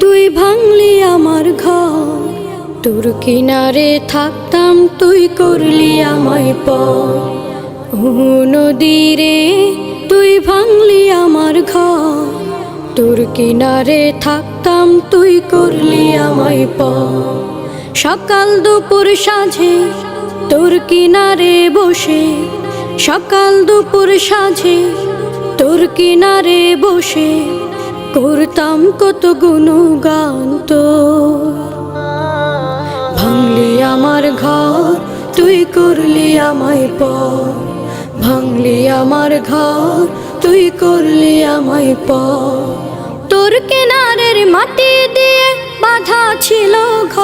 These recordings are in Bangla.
তুই তোর কিনারে থাকতাম, তুই করলি আমায় পর। নদীরে তুই ভাঙলি আমার ঘর। তোর কিনারে থাকতাম, তুই করলি আমায় পকাল সকাল দুপুর সাঁঝে তোর কিনারে বসে সকাল দুপুর সাঁঝে, তোর কিনারে বসে করতাম কত গুণগান তোর। ভাঙলি আমার ঘর, তুই করলি আমায় প ভাঙলি আমার ঘর, তুই করলি আমায় প তোর কিনারের মাটি দিয়ে বাধা ছিল ঘর।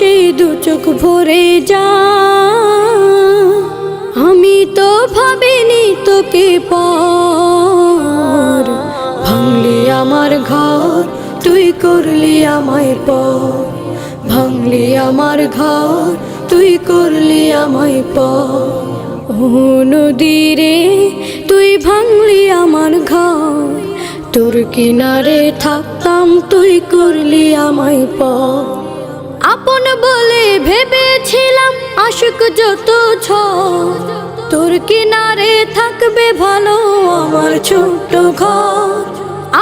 এসে দু চোখ ভরে যা। আমি তো ভাবিনি তোকে পর। আমার ঘর, তুই করলি আমায় পর। ভাঙলি আমার ঘর, তুই করলি আমায় পর। ও নদীরে তুই ভাঙলি আমার ঘর। তোর কিনারে থাকতাম, তুই করলি আমায় পর। আপন বলে ভেবেছিলাম, আশুক যত ছ তোর কিনারে থাকবে ভালো আমার ছোট্ট ঘর।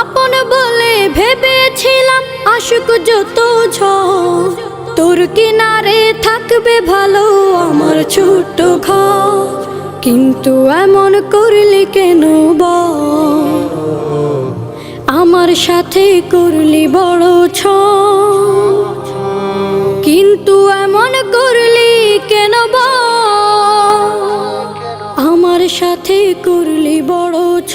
আপন বলে ভেবেছিলাম, আশুক যত ছ তোর কিনারে থাকবে ভালো আমার ছোট্ট ঘর। কিন্তু এমন করলি কেন বল আমার সাথে করলি বড় ছ কিন্তু এমন করলি কেন? আমার সাথে করলি বড় ছ